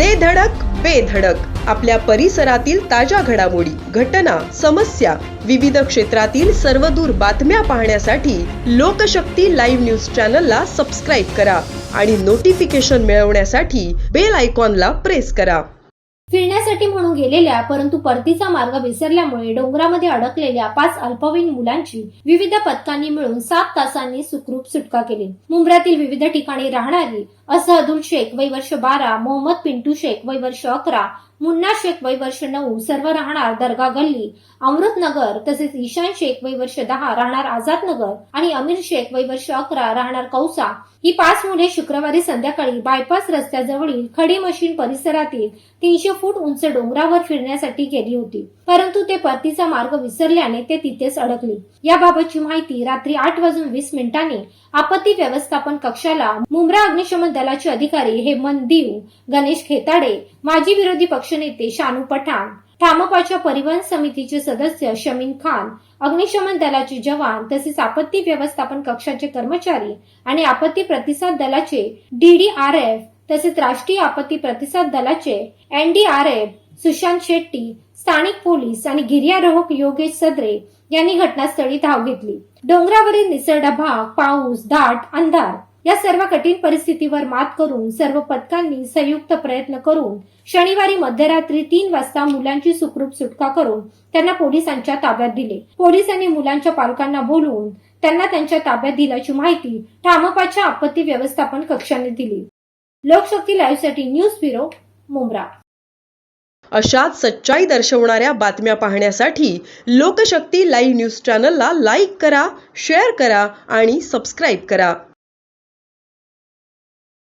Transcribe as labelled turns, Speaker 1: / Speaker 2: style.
Speaker 1: दे धडक बेधडक आपल्या परिसरातील ताज्या घडामोडी घटना समस्या विविध क्षेत्रातील सर्वदूर बातम्या पाहण्यासाठी लोकशक्ती लाईव्ह न्यूज चॅनलला सबस्क्राईब करा आणि नोटिफिकेशन मिळवण्यासाठी बेल आयकॉनला प्रेस करा.
Speaker 2: फिरण्यासाठी म्हणून गेलेल्या परंतु परतीचा मार्ग विसरल्यामुळे डोंगरामध्ये अडकलेल्या पाच अल्पवयीन मुलांची विविध पथकांनी मिळून सात तासांनी सुखरूप सुटका केली. मुंब्र्यातील विविध ठिकाणी राहणारी असहदुल शेख वय वर्ष बारा मोहम्मद पिंटू शेख वय वर्ष अकरा मुन्ना शेख वय वर्ष नऊ सर्व राहणार दर्गा गल्ली. अमृतनगर तसेच ईशान शेख वय वर्ष दहा राहणार आझाद नगर आणि अमीर शेख वय वर्ष अकरा राहणार कौसा. ही पाच मुले शुक्रवारी संध्याकाळी बायपास रस्त्याजवळील खडी मशीन परिसरातील तीनशे फूट उंच डोंगरावर फिरण्यासाठी गेली होती. परंतु ते परतीचा मार्ग विसरल्याने ते तिथेच अडकली. याबाबतची माहिती रात्री आठ वाजून वीस मिनिटांनी आपत्ती व्यवस्थापन कक्षाला मुंब्रा अग्निशमन दलाचे अधिकारी हेमंत दीव गणेश खेताडे माजी विरोधी पक्षनेते शानू पठाण ठामपाच्या परिवहन समितीचे सदस्य शमीन खान अग्निशमन दलाचे जवान तसेच आपत्ती व्यवस्थापन कक्षाचे कर्मचारी आणि आपत्ती प्रतिसाद दलाचे डीडीआरएफ तसेच राष्ट्रीय आपत्ती प्रतिसाद दलाचे एनडीआरएफ सुशांत शेट्टी स्थानिक पोलीस आणि गिर्यारोहक योगेश सदरे यांनी घटनास्थळी धाव घेतली. डोंगरावरील निसरडा भाग पाऊस दाट अंधार. या सर्व कठीण परिस्थितीवर मात करून सर्व पथकांनी संयुक्त प्रयत्न करून शनिवारी मध्यरात्री तीन वाजता मुलांची सुखरूप सुटका करून त्यांना पोलिसांच्या ताब्यात दिले. पोलिसांनी मुलांच्या पालकांना बोलवून त्यांना त्यांच्या ताब्यात दिल्याची माहिती ठामपाच्या आपत्ती व्यवस्थापन कक्षाने दिली. लोकशक्ती लाईव्हसाठी न्यूज ब्युरो मुंब्रा.
Speaker 1: अशाच सच्चाई दर्शवणाऱ्या बातम्या पाहण्यासाठी लोकशक्ती लाईव्ह न्यूज चॅनलला लाईक करा शेअर करा आणि सबस्क्राईब करा.